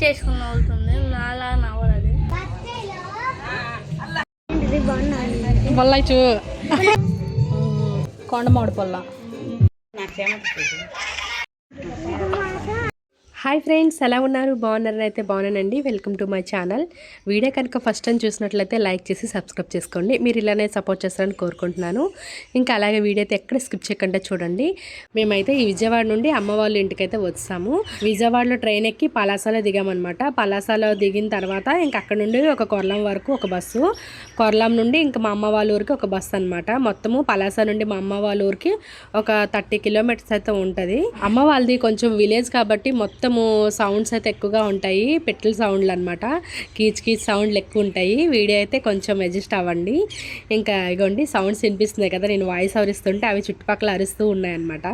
Paste వేసుకుని నవ్వుతుంది నాలా నవ్వదు పొల్లచ్చు కొండమామిడి పొల్ల. హాయ్ ఫ్రెండ్స్ ఎలా ఉన్నారు? బాగున్నారని అయితే బాగున్నానండి. Welcome to my channel. Video కనుక ఫస్ట్ టైం చూసినట్లయితే లైక్ చేసి సబ్స్క్రైబ్ చేసుకోండి. మీరు ఇలానే సపోర్ట్ చేస్తారని కోరుకుంటున్నాను. ఇంకా అలాగే వీడియో అయితే ఎక్కడ స్కిప్ చేయకుండా చూడండి. మేమైతే ఈ విజయవాడ నుండి అమ్మ వాళ్ళ ఇంటికైతే వచ్చాము. విజయవాడలో ట్రైన్ ఎక్కి పలాసలో దిగామన్నమాట. పలాసలో దిగిన తర్వాత ఇంకా అక్కడ నుండి ఒక కొర్లం వరకు ఒక బస్సు. కొర్లం నుండి ఇంకా మా అమ్మ వాళ్ళ ఊరికి ఒక బస్సు అనమాట మొత్తము పలాస నుండి మా అమ్మ వాళ్ళ ఊరికి ఒక థర్టీ కిలోమీటర్స్ అయితే ఉంటుంది. అమ్మ వాళ్ళది కొంచెం విలేజ్ కాబట్టి మొత్తం కొంచెము సౌండ్స్ అయితే ఎక్కువగా ఉంటాయి. పెట్టెల సౌండ్లు అనమాట కీచ్ కీచ్ సౌండ్లు ఎక్కువ ఉంటాయి. వీడియో అయితే కొంచెం అడ్జస్ట్ అవ్వండి. ఇంకా ఇగోండి సౌండ్స్ వినిపిస్తున్నాయి కదా నేను వాయిస్ అవరిస్తుంటే అవి చుట్టుపక్కల అరుస్తూ ఉన్నాయన్నమాట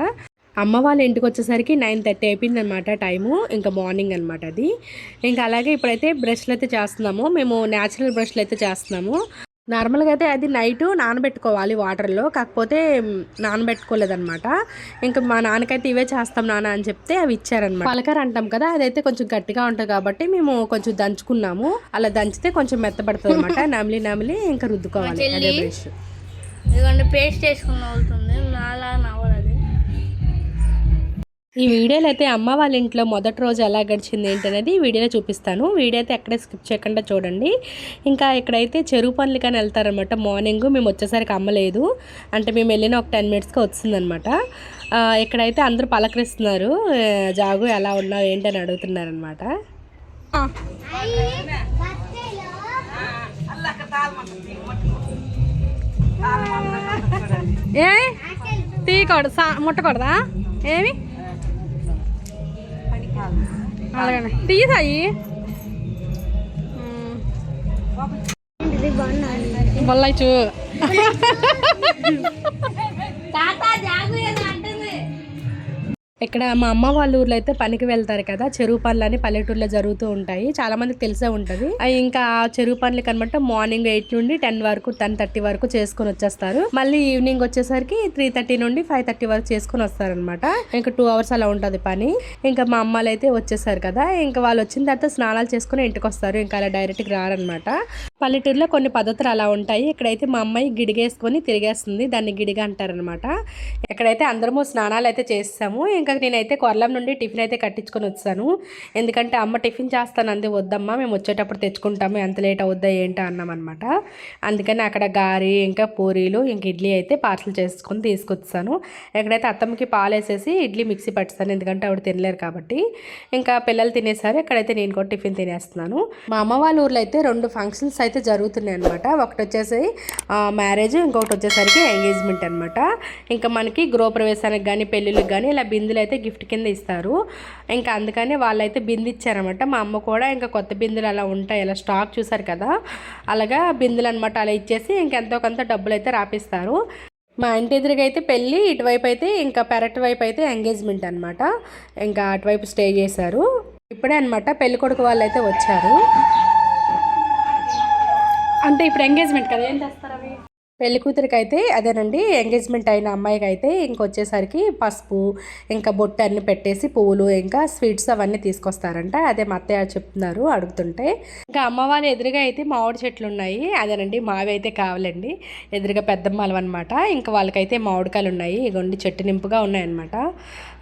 అమ్మ వాళ్ళ ఇంటికి వచ్చేసరికి నైన్ థర్టీ అయిపోయింది అనమాట టైము. ఇంకా మార్నింగ్ అనమాట అది. ఇంకా అలాగే ఇప్పుడైతే బ్రష్లు అయితే చేస్తున్నాము. మేము న్యాచురల్ బ్రష్లు అయితే చేస్తున్నాము. నార్మల్గా అయితే అది నైట్ నానబెట్టుకోవాలి వాటర్లో. కాకపోతే మ్, నానబెట్టుకోలేదన్నమాట ఇంకా మా నాన్నకైతే ఇవే చేస్తాం నాన్న అని చెప్తే అవి ఇచ్చారనమాట. పలకర అంటాం కదా అదైతే కొంచెం గట్టిగా ఉంటుంది కాబట్టి మేము కొంచెం దంచుకున్నాము. అలా దంచితే కొంచెం మెత్తపడుతుంది అనమాట నమిలి నమిలి ఇంకా రుద్దుకోవాలి. పేస్ట్ వేసుకుని నవ్వుతుంది నాలా నవ్వదు ఈ వీడియోలో అయితే అమ్మ వాళ్ళ ఇంట్లో మొదటి రోజు ఎలా గడిచింది ఏంటనేది ఈ వీడియోలో చూపిస్తాను. వీడియో అయితే ఎక్కడే స్కిప్ చేయకుండా చూడండి. ఇంకా ఇక్కడైతే చెరువు పనులు కానీ వెళ్తారనమాట మార్నింగ్ మేము వచ్చేసరికి అమ్మ లేదు. అంటే మేము వెళ్ళిన ఒక టెన్ మినిట్స్కి వచ్చిందనమాట ఇక్కడైతే అందరూ పలకరిస్తున్నారు. జాగు ఎలా ఉన్నావు ఏంటని అడుగుతున్నారనమాట ఏ? తీయకూడదు సా ముట్టకూడదా ఏమి? అలాగనే. తీసాయి బొల్లచ్చు తాత జాగు ఇక్కడ మా అమ్మ వాళ్ళ ఊర్లో అయితే పనికి వెళ్తారు కదా. చెరువు పనులు అని పల్లెటూరులో జరుగుతూ ఉంటాయి. చాలా మందికి తెలిసే ఉంటది. ఇంకా ఆ చెరువు పనులు కనమాట మార్నింగ్ ఎయిట్ నుండి టెన్ వరకు టెన్ థర్టీ వరకు చేసుకొని వచ్చేస్తారు. మళ్ళీ ఈవినింగ్ వచ్చేసరికి త్రీ థర్టీ నుండి ఫైవ్ థర్టీ వరకు చేసుకొని వస్తారనమాట ఇంకా టూ అవర్స్ అలా ఉంటది పని. ఇంకా మా అమ్మలు అయితే వచ్చేసారు కదా. ఇంకా వాళ్ళు వచ్చిన తర్వాత స్నానాలు చేసుకుని ఇంటికి వస్తారు. ఇంకా అలా డైరెక్ట్గా రారనమాట పల్లెటూరులో కొన్ని పద్ధతులు అలా ఉంటాయి. ఇక్కడైతే మా అమ్మాయి గిడిగేసుకొని తిరిగేస్తుంది. దాన్ని గిడిగా అంటారనమాట ఇక్కడైతే అందరము స్నానాలు అయితే చేస్తాము ఇంకా నేనైతే కొర్లం నుండి టిఫిన్ అయితే కట్టించుకొని వచ్చాను. ఎందుకంటే అమ్మ టిఫిన్ చేస్తాను అంది వద్దమ్మా మేము వచ్చేటప్పుడు తెచ్చుకుంటాము ఎంత లేట్ అవుద్దా ఏంటా? అన్నామన్నమాట. అందుకని అక్కడ గారి ఇంకా పూరీలు ఇంకా ఇడ్లీ అయితే పార్సల్ చేసుకొని తీసుకొచ్చాను. ఎక్కడైతే అత్తమ్మకి పాలు వేసేసి ఇడ్లీ మిక్సీ పట్టిస్తాను ఎందుకంటే ఆవిడ తినలేరు కాబట్టి. ఇంకా పిల్లలు తినేసారు ఇక్కడైతే నేను కూడా టిఫిన్ తినేస్తున్నాను. మా అమ్మ వాళ్ళ ఊర్లో అయితే రెండు ఫంక్షన్స్ అయితే జరుగుతున్నాయి అనమాట ఒకటి వచ్చేసి మ్యారేజ్ ఇంకొకటి వచ్చేసరికి ఎంగేజ్మెంట్ అనమాట ఇంకా మనకి గృహప్రవేశానికి కానీ పెళ్ళిళ్ళకి కానీ ఇలా బిందులు అయితే గిఫ్ట్ కింద ఇస్తారు. ఇంకా అందుకని వాళ్ళైతే బిందు ఇచ్చారనమాట మా అమ్మ కూడా ఇంకా కొత్త బిందులు అలా ఉంటాయి. అలా స్టాక్ చూసారు కదా? అలాగా బిందులు అనమాట అలా ఇచ్చేసి ఇంకెంతో కొంత డబ్బులు అయితే రాపిస్తారు. మా ఇంటి ఎదురుగా అయితే పెళ్ళి ఇటువైపు అయితే ఇంకా పెరటి వైపు అయితే ఎంగేజ్మెంట్ అనమాట ఇంకా అటువైపు స్టే చేశారు. ఇప్పుడే అనమాట పెళ్ళి కొడుకు వాళ్ళు అయితే వచ్చారు. అంటే ఇప్పుడు ఎంగేజ్మెంట్ కదా? ఏం చేస్తారు? పెళ్ళి కూతురికి అయితే అదేనండి ఎంగేజ్మెంట్ అయిన అమ్మాయికి అయితే ఇంకొచ్చేసరికి పసుపు ఇంకా బొట్టు అన్ని పెట్టేసి పువ్వులు ఇంకా స్వీట్స్ అవన్నీ తీసుకొస్తారంట. అదే మా అత్తయ్య చెప్తున్నారు అడుగుతుంటే. ఇంకా అమ్మ వాళ్ళ ఎదురుగా అయితే మామిడి చెట్లు ఉన్నాయి. అదేనండి మావి అయితే కావాలండి. ఎదురుగా పెద్దమ్మలు అనమాట ఇంకా వాళ్ళకైతే మామిడికాయలు ఉన్నాయి. ఇగోండి చెట్టు నింపుగా ఉన్నాయన్నమాట.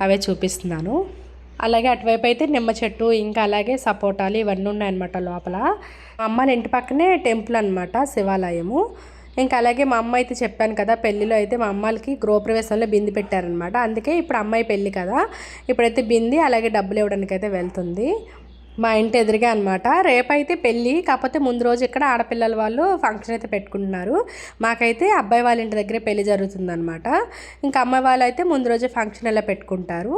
అవే చూపిస్తున్నాను. అలాగే అటువైపు అయితే నిమ్మ చెట్టు ఇంకా అలాగే సపోటాలు ఇవన్నీ ఉన్నాయన్నమాట లోపల. మా ఇంటి పక్కనే టెంపుల్ అనమాట శివాలయము. ఇంకా అలాగే మా అమ్మ అయితే చెప్పాను కదా పెళ్ళిలో అయితే మా అమ్మాయికి గృహప్రవేశంలో బింది పెట్టారనమాట అందుకే ఇప్పుడు అమ్మాయి పెళ్ళి కదా. ఇప్పుడైతే బింది అలాగే డబ్బులు ఇవ్వడానికి అయితే వెళ్తుంది. మా ఇంటి ఎదురుగా అనమాట రేపైతే పెళ్ళి కాకపోతే ముందు రోజు ఇక్కడ ఆడపిల్లల వాళ్ళు ఫంక్షన్ అయితే పెట్టుకుంటున్నారు. మాకైతే అబ్బాయి వాళ్ళ ఇంటి దగ్గరే పెళ్ళి జరుగుతుందనమాట ఇంకా అమ్మాయి వాళ్ళు అయితే ముందు రోజే ఫంక్షన్ ఎలా పెట్టుకుంటారు.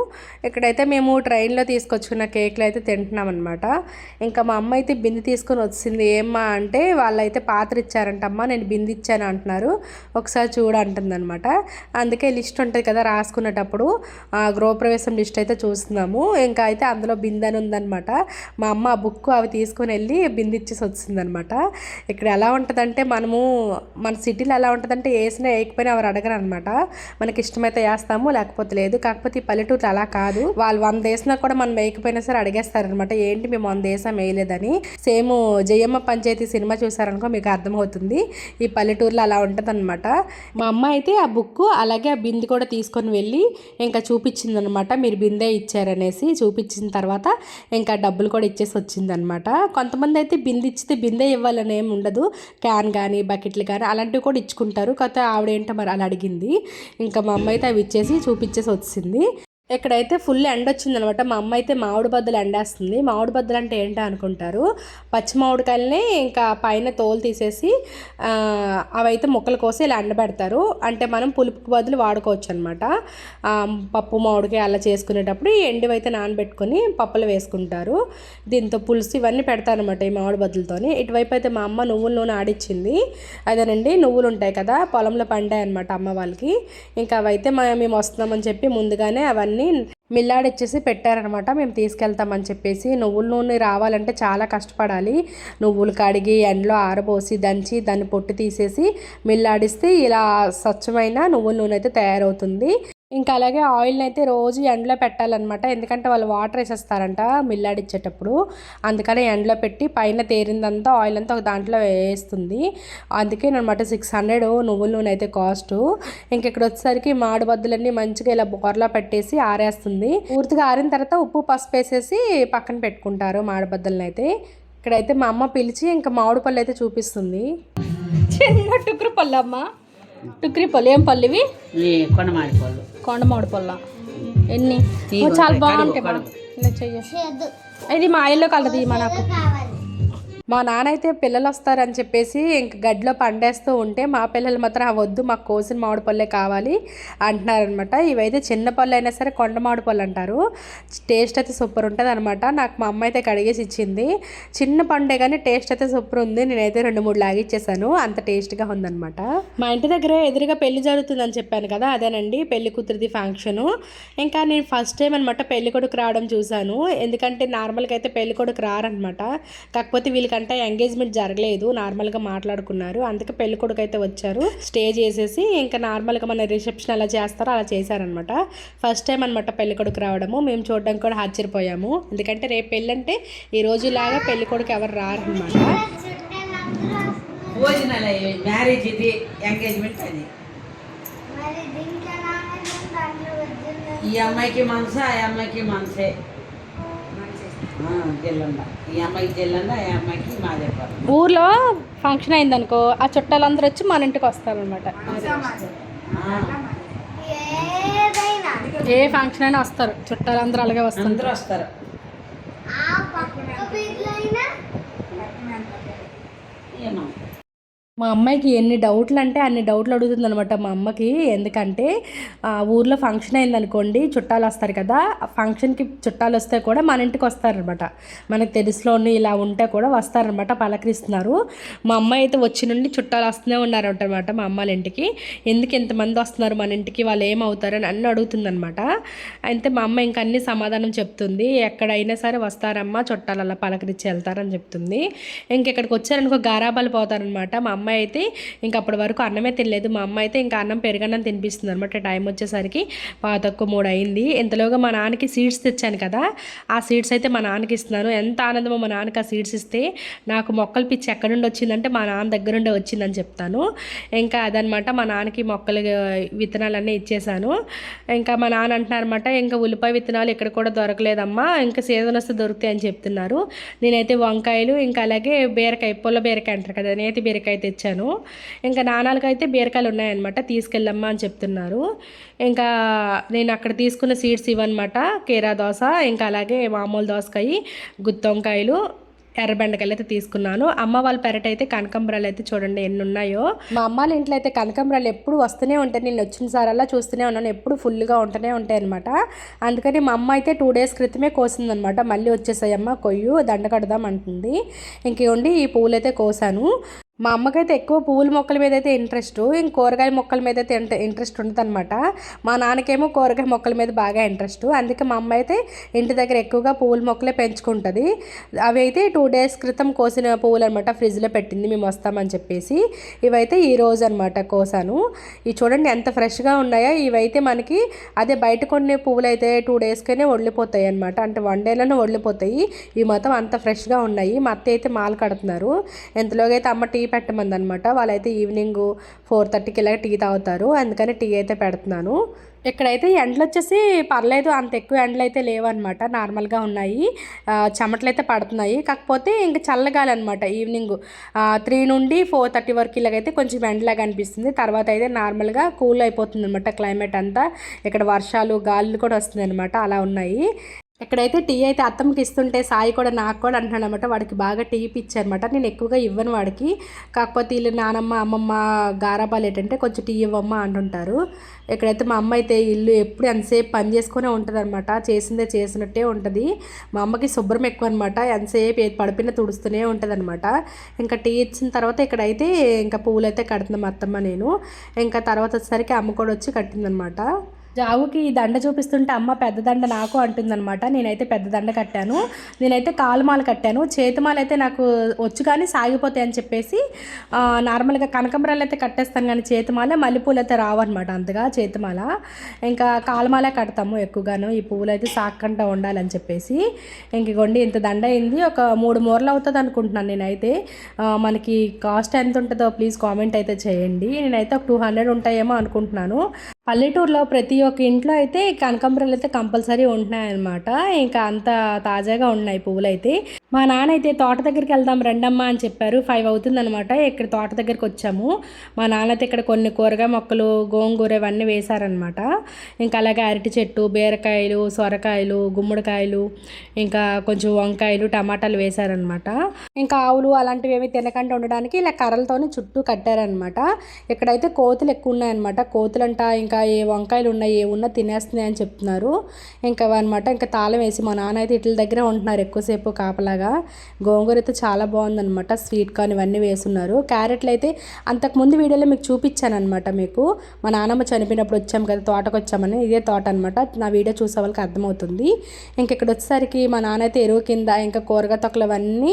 ఇక్కడైతే మేము ట్రైన్లో తీసుకొచ్చుకున్న కేక్లు అయితే తింటున్నాం అనమాట ఇంకా మా అమ్మ అయితే బింది తీసుకొని వచ్చింది. ఏమ్మా అంటే వాళ్ళైతే పాత్ర ఇచ్చారంటమ్మా నేను బింది ఇచ్చాను అంటున్నారు. ఒకసారి చూడ అంటుందన్నమాట. అందుకే లిస్ట్ ఉంటుంది కదా రాసుకునేటప్పుడు. గృహప్రవేశం లిస్ట్ అయితే చూస్తున్నాము. ఇంకా అయితే అందులో బిందె అని ఉందన్నమాట. మా అమ్మ ఆ బుక్ అవి తీసుకొని వెళ్ళి బిందిచ్చేసి వచ్చిందనమాట. ఇక్కడ ఎలా ఉంటుందంటే మనము మన సిటీలో ఎలా ఉంటుందంటే వేసినా వేయకపోయినా ఎవరు అడగరు అనమాట మనకి ఇష్టమైతే వేస్తాము లేకపోతే లేదు. కాకపోతే ఈ పల్లెటూరులో అలా కాదు. వాళ్ళు వంద వేసినా కూడా మనం వేయకపోయినా సరే అడిగేస్తారనమాట. ఏంటి మేము వంద వేసాం వేయలేదని. సేమ్ జయమ్మ పంచాయతీ సినిమా చూసారనుకో మీకు అర్థమవుతుంది. ఈ పల్లెటూరులో అలా ఉంటుందన్నమాట మా అమ్మ అయితే ఆ బుక్ అలాగే ఆ బింది కూడా తీసుకొని వెళ్ళి ఇంకా చూపించింది అనమాట మీరు బిందే ఇచ్చారనేసి చూపించిన తర్వాత ఇంకా డబ్బులు కూడా ఇచ్చేసి వచ్చిందనమాట. కొంతమంది అయితే బిందె ఇచ్చితే బిందే ఇవ్వాలని ఏమి ఉండదు. క్యాన్ కానీ బకెట్లు కానీ అలాంటివి కూడా ఇచ్చుకుంటారు. కాకపోతే ఆవిడ ఏంటో మరి అలా అడిగింది. ఇంకా మా అమ్మ అయితే అవి ఇచ్చేసి చూపించేసి వచ్చింది. ఇక్కడైతే ఫుల్ ఎండ వచ్చిందనమాట మా అమ్మ అయితే మామిడి బద్దలు ఎండేస్తుంది. మామిడి బద్దలు అంటే ఏంటో అనుకుంటారు? పచ్చి మామిడికాయలని ఇంకా పైన తోలు తీసేసి అవైతే ముక్కలు కోసి ఇలా ఎండబెడతారు అంటే మనం పులుపుకి బదులు వాడుకోవచ్చు అనమాట పప్పు మామిడికాయ అలా చేసుకునేటప్పుడు ఈ ఎండివి నానబెట్టుకొని పప్పులు వేసుకుంటారు. దీంతో పులుసు ఇవన్నీ పెడతారనమాట ఈ మామిడి బద్దలతోని. ఇటువైపు అయితే మా అమ్మ నువ్వుల నూనె ఆడిచ్చింది. అదేనండి నువ్వులు ఉంటాయి కదా పొలంలో పండాయి అనమాట అమ్మ వాళ్ళకి. ఇంకా అవైతే మేము వస్తున్నామని చెప్పి ముందుగానే అవన్నీ మిల్లాడిచ్చేసి పెట్టారనమాట. మేము తీసుకెళ్తామని చెప్పేసి నువ్వుల నూనె రావాలంటే చాలా కష్టపడాలి. నువ్వులు కడిగి ఎండలో ఆరబోసి దంచి దాన్ని పొట్టు తీసేసి మిల్లాడిస్తే ఇలా స్వచ్ఛమైన నువ్వుల నూనె అయితే తయారవుతుంది. ఇంకా అలాగే ఆయిల్ని అయితే రోజు ఎండలో పెట్టాలన్నమాట. ఎందుకంటే వాళ్ళు వాటర్ వేసేస్తారంట మిల్లాడిచ్చేటప్పుడు అందుకని ఎండలో పెట్టి పైన తేరిందంతా ఆయిల్ అంతా ఒక దాంట్లో వేస్తుంది. అందుకే అనమాట సిక్స్ హండ్రెడ్ నువ్వుల నూనె అయితే కాస్ట్. ఇంక ఇక్కడ వచ్చేసరికి మాడు బద్దులన్నీ మంచిగా ఇలా బొరలా పెట్టేసి ఆరేస్తుంది. పూర్తిగా ఆరిన తర్వాత ఉప్పు పసుపు వేసేసి పక్కన పెట్టుకుంటారు మాడబద్దలను అయితే. ఇక్కడైతే మా అమ్మ పిలిచి ఇంకా మామిడి పళ్ళు అయితే చూపిస్తుంది. చిన్న టుక్రి పళ్ళు అమ్మ. టుక్రి పళ్ళు ఏం పళ్ళు ఇవి? ఈ పళ్ళు. మాడిపోళ్ళు కొండ మామిడి పళ్ళ ఎన్ని చాలా బాగుంటాయి ఇది మా ఇల్లు కలది మా నాకు. మా నాన్న అయితే పిల్లలు వస్తారని చెప్పేసి ఇంక గడ్డిలో పండేస్తూ ఉంటే మా పిల్లలు మాత్రం "ఆ, వద్దు మాకు కోసిన మామిడి పళ్ళే కావాలి అంటున్నారనమాట. ఇవైతే చిన్న పళ్ళు అయినా సరే కొండ మామిడి పళ్ళు అంటారు. టేస్ట్ అయితే సూపర్ ఉంటుంది అనమాట నాకు మా అమ్మ అయితే కడిగేసి ఇచ్చింది. చిన్న పండే కానీ టేస్ట్ అయితే సూపర్ ఉంది. నేనైతే రెండు మూడు లాగిచ్చేసాను. అంత టేస్ట్గా ఉందన్నమాట మా ఇంటి దగ్గర ఎదురుగా పెళ్ళి జరుగుతుందని చెప్పాను కదా అదేనండి పెళ్ళి కూతురిది ఫంక్షను. ఇంకా నేను ఫస్ట్ టైం అనమాట పెళ్ళి కొడుకు రావడం చూశాను. ఎందుకంటే నార్మల్గా అయితే పెళ్ళి కొడుకు రారనమాట. కాకపోతే వీళ్ళకి వీళ్ళకంటే ఎంగేజ్మెంట్ జరగలేదు నార్మల్గా మాట్లాడుకున్నారు. అందుకే పెళ్ళి కొడుకు అయితే వచ్చారు. స్టేజ్ వేసేసి ఇంకా నార్మల్గా మన రిసెప్షన్ అలా చేస్తారో అలా చేశారనమాట ఫస్ట్ టైం అనమాట పెళ్ళి కొడుకు రావడము. మేము చూడడానికి కూడా ఆశ్చర్యపోయాము. ఎందుకంటే రేపు పెళ్ళి అంటే ఈ రోజులాగా పెళ్ళి కొడుకు ఎవరు రారనమాట భోజనాలు అయ్యాయి మ్యారేజ్ ఇది ఎంగేజ్మెంట్ అది. ఈ అమ్మాయికి మనసు ఆ అమ్మాయికి మనసే. ఊర్లో ఫంక్షన్ అయిందనుకో ఆ చుట్టాలందరూ వచ్చి మన ఇంటికి వస్తారనమాట ఏ ఫంక్షన్ అయినా వస్తారు. చుట్టాలందరూ అలాగే వస్తారు ఏమో మా అమ్మాయికి ఎన్ని డౌట్లు అంటే అన్ని డౌట్లు అడుగుతుంది అనమాట మా అమ్మకి. ఎందుకంటే ఆ, ఊర్లో ఫంక్షన్ అయిందనుకోండి చుట్టాలు వస్తారు కదా ఫంక్షన్కి చుట్టాలు వస్తే కూడా మన ఇంటికి వస్తారనమాట మనకు తెలుసులోని ఇలా ఉంటే కూడా వస్తారనమాట పలకరిస్తున్నారు. మా అమ్మాయి అయితే వచ్చి నుండి చుట్టాలు వస్తూనే ఉన్నారనమాట మా అమ్మాళ్ళ ఇంటికి. ఎందుకు ఇంతమంది వస్తున్నారు మన ఇంటికి వాళ్ళు ఏమవుతారు అని అన్ని అడుగుతుందనమాట అయితే మా అమ్మ ఇంకా అన్ని సమాధానం చెప్తుంది. ఎక్కడైనా సరే వస్తారమ్మా చుట్టాలు అలా పలకరించి వెళ్తారని చెప్తుంది. ఇంక ఇక్కడికి వచ్చారనుకో గారాబాలు పోతారనమాట మా అమ్మ అమ్మాయి అయితే ఇంకా అప్పటి వరకు అన్నమే తినలేదు. మా అమ్మ అయితే ఇంకా అన్నం పెరగన్నం తినిపిస్తుంది అనమాట టైం వచ్చేసరికి పాతొక్క మూడు అయింది ఇంతలోగా మా నాన్నకి సీడ్స్ తెచ్చాను కదా ఆ సీడ్స్ అయితే మా నాన్నకి ఇస్తున్నాను. ఎంత ఆనందమో మా నాన్నకి ఆ సీడ్స్ ఇస్తే నాకు మొక్కలు పిచ్చి ఎక్కడి నుండి వచ్చిందంటే మా నాన్న దగ్గర నుండే వచ్చిందని చెప్తాను. ఇంకా అదనమాట మా నాన్నకి మొక్కలు విత్తనాలన్నీ ఇచ్చేసాను ఇంకా మా నాన్న అంటున్నారనమాట ఇంకా ఉల్లిపాయ విత్తనాలు ఇక్కడ కూడా దొరకలేదమ్మా ఇంకా సీజన్ వస్తే దొరుకుతాయి అని చెప్తున్నారు. నేనైతే వంకాయలు ఇంకా అలాగే బీరకాయ పుల్ల బీరకాయ అంటారు కదా నేతి బీరకాయ తెచ్చాను. ఇంకా నాన్నలకి అయితే బీరకాయలు ఉన్నాయన్నమాట తీసుకెళ్ళమ్మా అని చెప్తున్నారు. ఇంకా నేను అక్కడ తీసుకున్న సీడ్స్ ఇవన్నమాట కీరా దోస ఇంకా అలాగే మామూలు దోసకాయ గుత్తొంకాయలు ఎర్రబెండకాయలు అయితే తీసుకున్నాను. అమ్మ వాళ్ళ పెరట అయితే కనకంబరాలు అయితే చూడండి ఎన్ని ఉన్నాయో మా అమ్మ వాళ్ళ ఇంట్లో అయితే కనకంబరాలు ఎప్పుడు వస్తూనే ఉంటాయి. నేను వచ్చిన సారల్లా చూస్తూనే ఉన్నాను. ఎప్పుడు ఫుల్గా ఉంటూనే ఉంటాయి అనమాట అందుకని మా అమ్మ అయితే టూ డేస్ క్రితమే కోసిందనమాట మళ్ళీ వచ్చేసాయమ్మ కొయ్యు దండ కడదాం అంటుంది. ఇంకేండి ఈ పువ్వులు అయితే కోసాను. మా అమ్మకైతే ఎక్కువ పువ్వుల మొక్కల మీద అయితే ఇంట్రెస్ట్. ఇంక కూరగాయ మొక్కల మీద అయితే ఇంట్రెస్ట్ ఉంటుంది అనమాట మా నాన్నకేమో కూరగాయ మొక్కల మీద బాగా ఇంట్రెస్ట్. అందుకే మా అమ్మ అయితే ఇంటి దగ్గర ఎక్కువగా పువ్వుల మొక్కలే పెంచుకుంటుంది. అవి అయితే టూ డేస్ క్రితం కోసిన పువ్వులు అనమాట ఫ్రిడ్జ్లో పెట్టింది మేము వస్తామని చెప్పేసి. ఇవైతే ఈ రోజు అనమాట కోసాను. ఇవి చూడండి ఎంత ఫ్రెష్గా ఉన్నాయో. ఇవైతే మనకి అదే బయట కొన్ని పువ్వులు అయితే టూ డేస్కనే వడిలిపోతాయి అనమాట అంటే వన్ డేలోనే వడిలిపోతాయి ఇవి మొత్తం అంత ఫ్రెష్గా ఉన్నాయి. మా అత్త అయితే మాల కడుతున్నారు. ఎంతలోగా అయితే అమ్మ టీ పెట్టమంది అనమాట వాళ్ళైతే ఈవినింగ్ ఫోర్ థర్టీకి ఇలా టీ తాగుతారు. అందుకని టీ అయితే పెడుతున్నాను. ఇక్కడైతే ఎండలు వచ్చేసి పర్లేదు అంత ఎక్కువ ఎండలు అయితే లేవన్నమాట నార్మల్గా ఉన్నాయి. చెమటలు అయితే పడుతున్నాయి. కాకపోతే ఇంకా చల్లగాలి అనమాట ఈవినింగ్ త్రీ నుండి ఫోర్ థర్టీ వరకు ఇలాగైతే కొంచెం ఎండలాగా అనిపిస్తుంది. తర్వాత అయితే నార్మల్గా కూల్ అయిపోతుంది అనమాట క్లైమేట్ అంతా. ఇక్కడ వర్షాలు గాలులు కూడా వస్తుంది అనమాట అలా ఉన్నాయి. ఇక్కడైతే టీ అయితే అత్తమ్మకి ఇస్తుంటే సాయి కూడా నాకు కూడా అంటున్నాడు అనమాట వాడికి బాగా టీ ఇచ్చారనమాట నేను ఎక్కువగా ఇవ్వను వాడికి. కాకపోతే వీళ్ళు నానమ్మ అమ్మమ్మ గారాబాలు ఏంటంటే కొంచెం టీ ఇవ్వమ్మ అంటుంటారు. ఇక్కడైతే మా అమ్మ అయితే ఇల్లు ఎప్పుడు ఎంతసేపు పని చేసుకునే ఉంటుంది అనమాట చేసిందే చేసినట్టే ఉంటుంది. మా అమ్మకి శుభ్రం ఎక్కువ అనమాట ఎంతసేపు ఏది పడిపోయినా తుడుస్తూనే ఉంటుంది అనమాట ఇంకా టీ ఇచ్చిన తర్వాత ఇక్కడైతే ఇంకా పువ్వులు అయితే కడుతున్నాం మా అత్తమ్మ నేను. ఇంకా తర్వాత వచ్చేసరికి అమ్మ కూడా వచ్చి కట్టిందనమాట జావుకి ఈ దండ చూపిస్తుంటే అమ్మ పెద్ద దండ నాకు అంటుందన్నమాట. నేనైతే పెద్ద దండ కట్టాను. నేనైతే కాలుమాల కట్టాను. చేతిమాల అయితే నాకు వచ్చు కానీ సాగిపోతాయి అని చెప్పేసి నార్మల్గా కనకంబరాలు అయితే కట్టేస్తాను కానీ చేతిమాల మల్లెపూలు అయితే రావన్నమాట అంతగా చేతిమాల. ఇంకా కాలుమాల కడతాము ఎక్కువగాను. ఈ పువ్వులు అయితే సాక్కంట ఉండాలని చెప్పేసి ఇంక ఇగోండి ఇంత దండ అయింది. ఒక మూడు మూరలు అవుతుంది అనుకుంటున్నాను నేనైతే. మనకి కాస్ట్ ఎంత ఉంటుందో ప్లీజ్ కామెంట్ అయితే చేయండి. నేనైతే ఒక టూ హండ్రెడ్ ఉంటాయేమో అనుకుంటున్నాను. పల్లెటూరులో ప్రతి ఒక్క ఇంట్లో అయితే కనకాంబరాలు అయితే కంపల్సరీ ఉంటున్నాయన్నమాట. ఇంకా అంత తాజాగా ఉన్నాయి పువ్వులు అయితే మా నాన్న అయితే తోట దగ్గరికి వెళ్దాం రండమ్మా అని చెప్పారు. ఫైవ్ అవుతుందనమాట ఇక్కడ తోట దగ్గరికి వచ్చాము. మా నాన్న అయితే ఇక్కడ కొన్ని కూరగాయ మొక్కలు గోంగూర ఇవన్నీ వేశారనమాట ఇంకా అలాగే అరటి చెట్టు బీరకాయలు సొరకాయలు గుమ్మడికాయలు ఇంకా కొంచెం వంకాయలు టమాటాలు వేశారనమాట ఇంకా ఆవులు అలాంటివి ఏమి తినకుండా ఉండడానికి ఇలా కర్రలతోనే చుట్టూ కట్టారనమాట ఇక్కడైతే కోతులు ఎక్కువ ఉన్నాయన్నమాట కోతులంట ఇంకా ఏ వంకాయలు ఉన్నాయి ఏ ఉన్నా తినేస్తున్నాయి అని చెప్తున్నారు. ఇంకా అనమాట ఇంకా తాళం వేసి మా నాన్న అయితే ఇట్ల దగ్గరే ఉంటున్నారు ఎక్కువసేపు అలాగా గోంగూర అయితే చాలా బాగుందనమాట స్వీట్ కార్న్ ఇవన్నీ వేసున్నారు. క్యారెట్లు అయితే అంతకుముందు వీడియోలో మీకు చూపించాను అనమాట మీకు. మా నాన్నమ్మ చనిపోయినప్పుడు వచ్చాం కదా తోటకు వచ్చామని ఇదే తోట అనమాట నా వీడియో చూసే వాళ్ళకి అర్థమవుతుంది. ఇంక ఇక్కడ వచ్చేసరికి మా నాన్న అయితే ఎరువు కింద ఇంకా కూరగాయ తొక్కలు అవన్నీ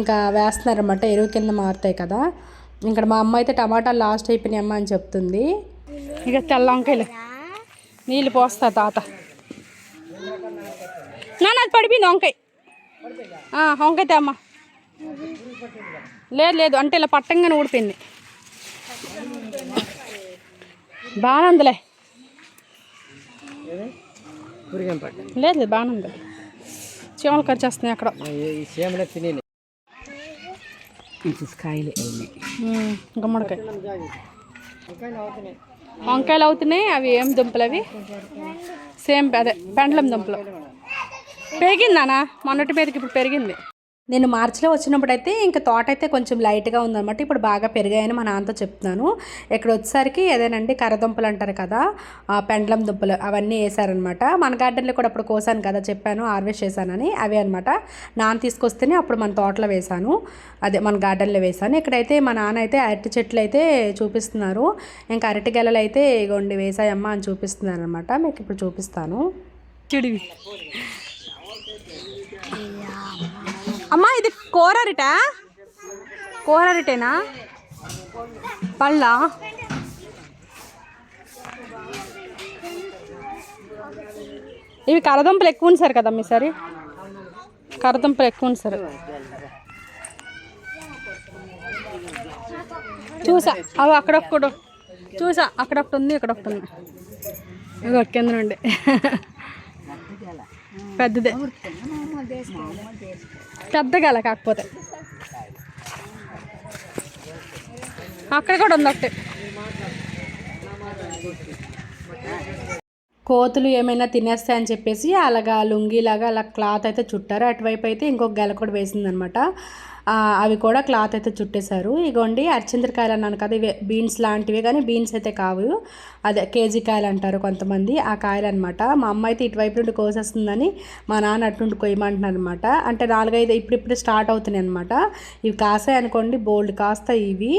ఇంకా వేస్తున్నారనమాట ఎరువు కింద మారుతాయి కదా. ఇక్కడ మా అమ్మ అయితే టమాటాలు లాస్ట్ అయిపోయినాయి అమ్మ అని చెప్తుంది. ఇక తెల్ల వంకాయలు నీళ్ళు పోస్తా తాత. నాన్న అది పడిపోయింది వంకాయ. వంకాయ అమ్మ. లేదు లేదు అంటే ఇలా పట్టంగానే ఊడిపోయింది. బాగానే ఉందిలే. లేదు లేదు బాగానే ఉంది. చీమలు ఖర్చేస్తున్నాయి అక్కడ. కాయలు. గుమ్మడికాయ వంకాయలు అవుతున్నాయి. అవి ఏం దుంపలు అవి? సేమ్ అదే పెండలం దుంపలు. పెరిగిందానా మొన్నటి మీదకి ఇప్పుడు పెరిగింది. నేను మార్చిలో వచ్చినప్పుడు అయితే ఇంకా తోట అయితే కొంచెం లైట్గా ఉందన్నమాట. ఇప్పుడు బాగా పెరిగాయని మా నాన్నతో చెప్తున్నాను. ఇక్కడ వచ్చేసరికి ఏదేనండి కర్రదుంపలు అంటారు కదా పెండలం దుంపలు అవన్నీ వేసారనమాట మన గార్డెన్లో కూడా అప్పుడు కోసాను కదా చెప్పాను హార్వెస్ట్ చేశానని అవే అనమాట నాన్న తీసుకొస్తేనే అప్పుడు మన తోటలో వేశాను. అదే మన గార్డెన్లో వేశాను. ఇక్కడైతే మా నాన్న అయితే అరటి చెట్లు అయితే చూపిస్తున్నారు. ఇంకా అరటి గెలలు అయితే ఇగోండి వేసాయమ్మా అని చూపిస్తున్నారు అనమాట మీకు ఇప్పుడు చూపిస్తాను. చెడివి. అమ్మా ఇది కూరరిట కూరరిటేనా పళ్ళ? ఇవి కరదంపలు ఎక్కువ ఉంచారు కదా మీ సరి? ఎక్కువ ఉంచారు చూసా అవి అక్కడొక్కడు. చూసా అక్కడొకటి ఉంది ఇక్కడొకటి ఉంది ఇగో కింద నుండి. పెద్దదే. పెద్దగాల కాకపోతే. అక్కడ కూడా ఉంది ఒకటి. కోతులు ఏమైనా తినేస్తాయని చెప్పేసి అలాగా లుంగిలాగా అలా క్లాత్ అయితే చుట్టారు. అటువైపు అయితే ఇంకొక గెల కూడా వేసిందనమాట. అవి కూడా క్లాత్ అయితే చుట్టేశారు. ఇగోండి అర్చింద్రకాయలు అన్నాను కదా ఇవి బీన్స్ లాంటివి కానీ బీన్స్ అయితే కావు. అదే కేజీ కాయలు అంటారు కొంతమంది ఆ కాయలు అనమాట మా అమ్మ అయితే ఇటువైపు నుండి కోసేస్తుందని మా నాన్న అటుండి కొయ్యమంటున్నారు అనమాట అంటే నాలుగైదు ఇప్పుడిప్పుడు స్టార్ట్ అవుతున్నాయి అనమాట ఇవి కాసాయి అనుకోండి బోల్డ్ కాస్తాయి ఇవి.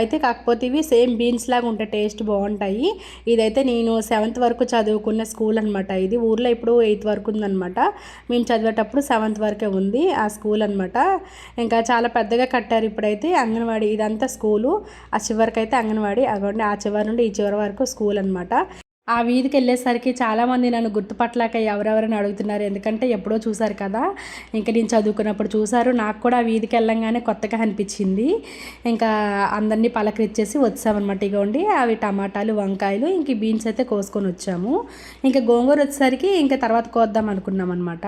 అయితే కాకపోతే ఇవి సేమ్ బీన్స్ లాగా ఉంటాయి టేస్ట్ బాగుంటాయి. ఇదైతే నేను సెవెంత్ వరకు చదువుకున్న స్కూల్ అనమాట ఇది ఊర్లో ఇప్పుడు ఎయిత్ వరకు ఉందనమాట మేము చదివేటప్పుడు సెవెంత్ వరకే ఉంది ఆ స్కూల్ అనమాట ఇంకా చాలా పెద్దగా కట్టారు ఇప్పుడైతే అంగన్వాడీ ఇదంతా స్కూలు. ఆ చివరికి అయితే అంగన్వాడీ అగోండి ఆ చివరి నుండి ఈ చివరి వరకు స్కూల్ అనమాట ఆ వీధికి వెళ్ళేసరికి చాలామంది నన్ను గుర్తుపట్టలేక ఎవరెవరని అడుగుతున్నారు ఎందుకంటే ఎప్పుడో చూశారు కదా. ఇంకా నేను చదువుకున్నప్పుడు చూసారు నాకు కూడా ఆ వీధికి వెళ్ళంగానే కొత్తగా అనిపించింది. ఇంకా అందరినీ పలకరించేసి వచ్చామన్నమాట ఇగోండి. అవి టమాటాలు వంకాయలు ఇంక బీన్స్ అయితే కోసుకొని వచ్చాము. ఇంకా గోంగూర వచ్చేసరికి ఇంకా తర్వాత కోద్దాం అనుకున్నాం అనమాట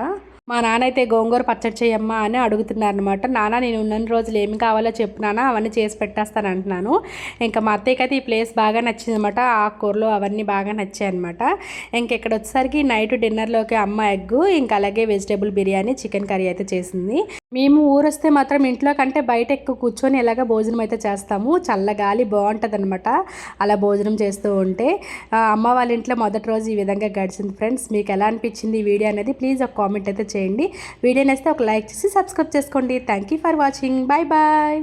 మా నాన్న అయితే గోంగూర పచ్చడి చేయమ్మా అని అడుగుతున్నారు అనమాట నాన్న నేను ఉన్న రోజులు ఏమి కావాలో చెప్పు నాన్న అవన్నీ చేసి పెట్టేస్తాను అంటున్నాను ఇంకా మా అత్తయ్యకి అయితే ఈ ప్లేస్ బాగా నచ్చింది అనమాట ఆకుకూరలు అవన్నీ బాగా నచ్చాయి అనమాట ఇంక ఇక్కడ వచ్చేసరికి నైట్ డిన్నర్లోకి అమ్మ ఎగ్ ఇంకా అలాగే వెజిటేబుల్ బిర్యానీ చికెన్ కర్రీ అయితే చేసింది. మేము ఊరొస్తే మాత్రం ఇంట్లో కంటే బయట ఎక్కువ కూర్చొని ఎలాగ భోజనం అయితే చేస్తాము. చల్లగాలి బాగుంటుంది అనమాట అలా భోజనం చేస్తూ ఉంటే అమ్మ వాళ్ళ ఇంట్లో మొదటి రోజు ఈ విధంగా గడిచింది ఫ్రెండ్స్. మీకు ఎలా అనిపించింది ఈ వీడియో అనేది ప్లీజ్ ఒక కామెంట్ అయితే చేయండి. వీడియో నేస్తే ఒక లైక్ చేసి సబ్స్క్రైబ్ చేసుకోండి. Thank you for watching. Bye bye.